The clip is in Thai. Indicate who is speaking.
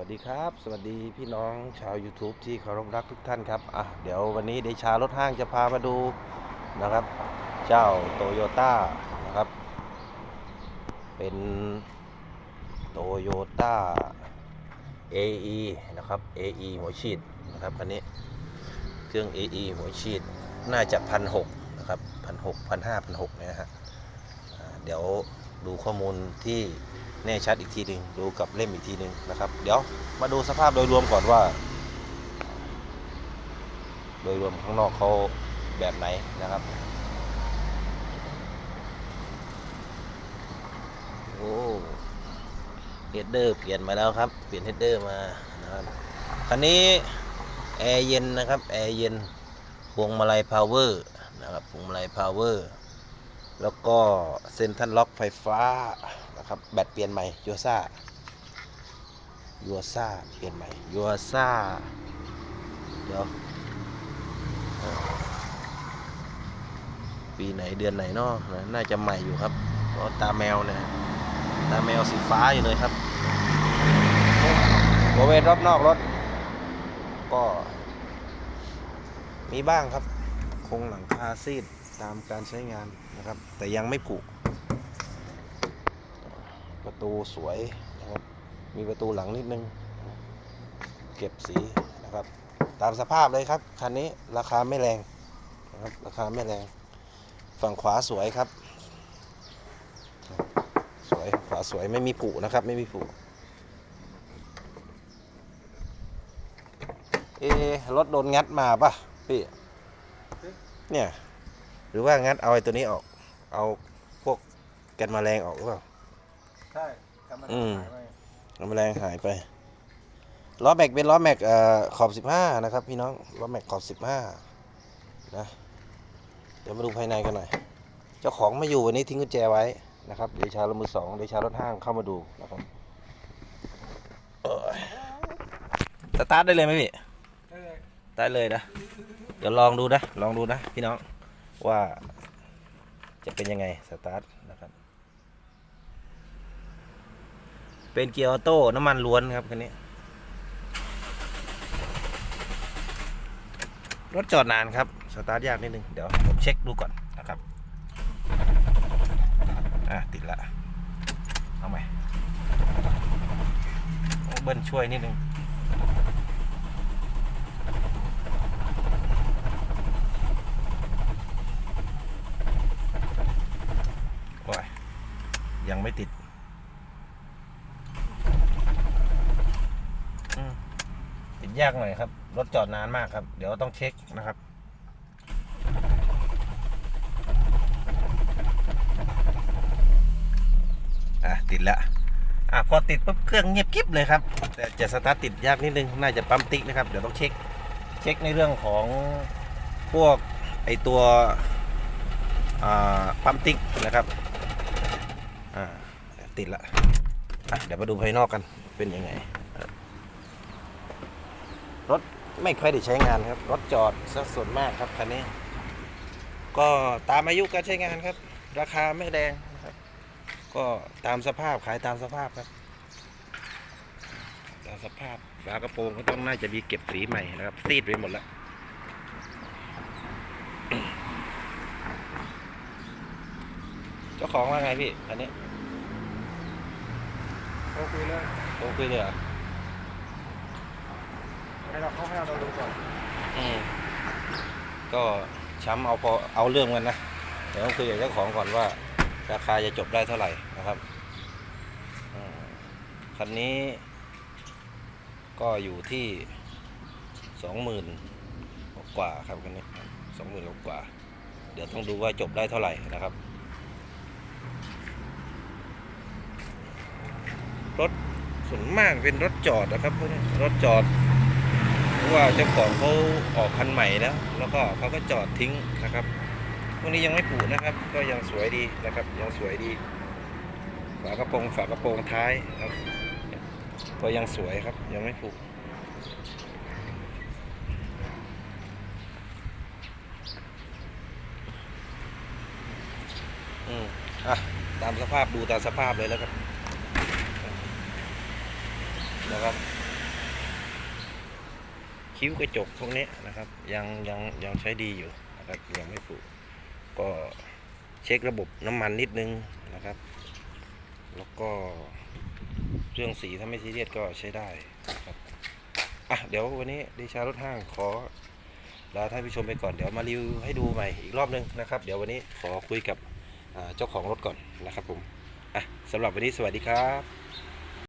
Speaker 1: วัสดีครับ สวัสดีพี่น้องชาว YouTube ที่เคารพรักทุกท่านครับอะเดี๋ยววันนี้เดชารถห้างจะพามาดูนะครับ เจ้าโตโยต้านะครับ เป็นโตโยต้า AE นะครับ AE หัวฉีดนะครับคันนี้เครื่อง AE หัวฉีดน่าจะพันหกนะครับพันหกพันห้าพันหกเนี่ยนะฮะเดี๋ยวดูข้อมูลที่ แน่ชัดอีกทีหนึ่งดูกับเล่มอีกทีหนึ่งนะครับ เดี๋ยวมาดูสภาพโดยรวมก่อนว่า โดยรวมข้างนอกเขาแบบไหนนะครับโอ้เฮดเดอร์เปลี่ยนมาแล้วครับ เปลี่ยนเฮดเดอร์มานะครับคันนี้แอร์เย็นนะครับแอร์เย็นพวงมาลัยพาวเวอร์นะครับพวงมาลัยพาวเวอร์แล้วก็เซ็นทรัลล็อกไฟฟ้า นะครับ แบตเปลี่ยนใหม่ยูซ่ายูซ่าเปลี่ยนใหม่ยูซ่าเดี๋ยวเอ่อปีไหนเดือนไหนเนาะนะน่าจะใหม่อยู่ครับเพราะตาแมวเนี่ยตาแมวสีฟ้าอยู่เลยครับบริเวณรอบนอกรถ ก็ มีบ้างครับ คงหลังคาซีดตามการใช้งานนะครับ แต่ยังไม่ผุ ประตูสวยนะครับ มีประตูหลังนิดนึง เก็บสีนะครับ ตามสภาพเลยครับ คันนี้ราคาไม่แรงนะครับ ราคาไม่แรง ฝั่งขวาสวยครับ สวย ขวาสวยไม่มีผุนะครับ ไม่มีผุเอรถโดนงัดมาป่ะพี่ เนี่ย หรือว่างัดเอาไอ้ตัวนี้ออก เอาพวกแกนแมลงออกหรือเปล่า
Speaker 2: ใช่กำมัน
Speaker 1: อืม
Speaker 2: หายไป
Speaker 1: แกนแมลงหายไป ล้อแม็กเป็นล้อแม็กเอ่อขอบ15นะครับ พี่น้อง ล้อแม็กขอบ15นะ เดี๋ยวมาดูภายในกันหน่อย เจ้าของไม่อยู่วันนี้ทิ้งกุญแจไว้นะครับ เดชารถมือสอง เดชารถห้างเข้ามาดูนะครับเอ้ยสตาร์ทได้เลยไหมพี่
Speaker 2: เออ
Speaker 1: ได้เลยนะ เดี๋ยวลองดูนะ ลองดูนะ พี่น้องว่าจะเป็นยังไงสตาร์ทนะครับ เป็นเกียร์ออโต้น้ำมันล้วนครับคันนี้ รถจอดนานครับ สตาร์ทยากนิดนึง เดี๋ยวผมเช็คดูก่อนนะครับ อะ ติดละ เอาใหม่เบิ้ลช่วยนิดนึงโอ้ยยังไม่ติดอืมติด ยากหน่อยครับ รถจอดนานมากครับ เดี๋ยวต้องเช็คนะครับอะติดแล้วอะพอติดปุ๊บเครื่องเงียบกริบเลยครับ แต่จะสตาร์ทติดยากนิดนึง น่าจะปั๊มติ๊กนะครับ เดี๋ยวต้องเช็ค เช็คในเรื่องของพวกไอตัวอ่าปั๊มติ๊กนะครับอ่าติดละอะเดี๋ยวมาดูภายนอกกันเป็นยังไง รถไม่ค่อยได้ใช้งานครับ รถจอดซะส่วนมากครับคันนี้ ก็ตามอายุการใช้งานครับ ราคาไม่แรงนะครับ ก็ตามสภาพขายตามสภาพครับ ตามสภาพฝากระโปรงก็ต้องน่าจะมีเก็บสีใหม่นะครับ ซีดไปหมดแล้วเจ้าของว่าไงพี่อันนี้
Speaker 2: เขาคุยแล้ว
Speaker 1: โอ้คุยเลยเหรอ
Speaker 2: ให้เราเขาให้เราดูก่อน
Speaker 1: อืมก็ช้ำเอาพอเอาเรื่องกันนะเดี๋ยวต้องคุยกับเจ้าของก่อนว่า ราคาจะจบได้เท่าไหร่นะครับอืมคันนี้ ก็อยู่ที่สองหมื่นกว่าครับคันนี้สองหมื่นกว่า เดี๋ยวต้องดูว่าจบได้เท่าไหร่นะครับ รถส่วนมากเป็นรถจอดนะครับพวกนี้รถจอด ราะว่าเจ้าของเขาออกคันใหม่แล้ว แล้วก็เขาก็จอดทิ้งนะครับพวกนี้ยังไม่ผุนะครับ ก็ยังสวยดีนะครับ ยังสวยดี ฝากระโปรงฝากระโปรงท้ายครับก็ยังสวยครับ ยังไม่ผุอืมอะตามสภาพดูตามสภาพเลยแล้วครับนะครับ คิ้วกระจกพวกนี้นะครับ ยังยังยังใช้ดีอยู่นะครับยังไม่ผุก็เช็คระบบน้ำมันนิดนึงนะครับ แล้วก็เรื่องสีถ้าไม่ซีเรียสก็ใช้ได้นะครับอะเดี๋ยววันนี้ดิชารถห้างขอลาท่านผู้ชมไปก่อนเดี๋ยวมารีวิวให้ดูใหม่อีกรอบนึงนะครับ เดี๋ยววันนี้ขอคุยกับเจ้าของรถก่อนนะครับผมอะสำหรับวันนี้สวัสดีครับ